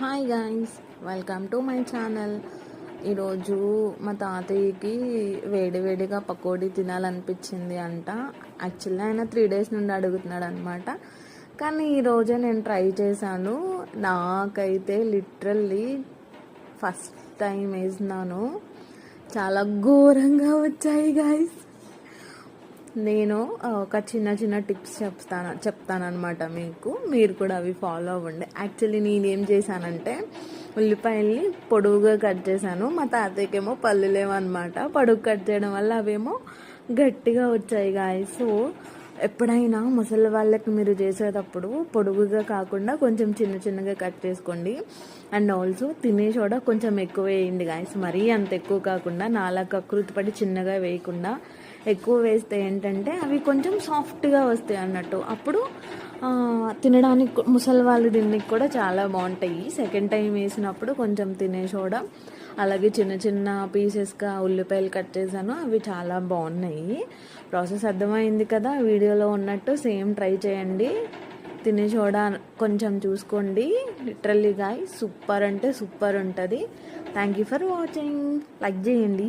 Hi guys welcome to my channel ఈరోజు మా తాతయ్యకి వేడివేడిగా పకోడీ తినాలనిపించింది అంట. యాక్చువల్లీ ఆయన త్రీ డేస్ నుండి అడుగుతున్నాడు అనమాట కానీ ఈరోజే నేను ట్రై చేశాను. నాకైతే లిటరల్లీ ఫస్ట్ టైం వేసినాను. చాలా ఘోరంగా వచ్చాయి గాయస్ నేను ఒక చిన్న చిన్న టిప్స్ చెప్తాను చెప్తానమాట మీకు. మీరు కూడా అవి ఫాలో అవ్వండి. యాక్చువల్లీ నేనేం చేశానంటే ఉల్లిపాయల్ని పొడవుగా కట్ చేశాను. మా తాతయ్యకేమో పళ్ళు లేవన్నమాట. పొడుగు కట్ చేయడం వల్ల అవేమో గట్టిగా వచ్చాయి గాయ సో ఎప్పుడైనా ముసలి వాళ్ళకి మీరు చేసేటప్పుడు పొడుగుగా కాకుండా కొంచెం చిన్న చిన్నగా కట్ చేసుకోండి. అండ్ ఆల్సో తినే చోట కొంచెం ఎక్కువ వేయండి గాయస్. మరీ అంత ఎక్కువ కాకుండా నాలా కకృతి పడి చిన్నగా వేయకుండా ఎక్కువ వేస్తే ఏంటంటే అవి కొంచెం సాఫ్ట్గా వస్తాయి అన్నట్టు. అప్పుడు తినడానికి ముసలి వాళ్ళు తినడానికి కూడా చాలా బాగుంటాయి. సెకండ్ టైం వేసినప్పుడు కొంచెం తినే చోట అలాగే చిన్న చిన్న పీసెస్గా ఉల్లిపాయలు కట్ చేశాను అవి చాలా బాగున్నాయి. ప్రాసెస్ అర్థమైంది కదా వీడియోలో ఉన్నట్టు సేమ్ ట్రై చేయండి. తినే చూడ కొంచెం చూసుకోండి. లిటరల్లీ గాయ సూపర్ అంటే సూపర్ ఉంటుంది. Thank you for watching like చేయండి.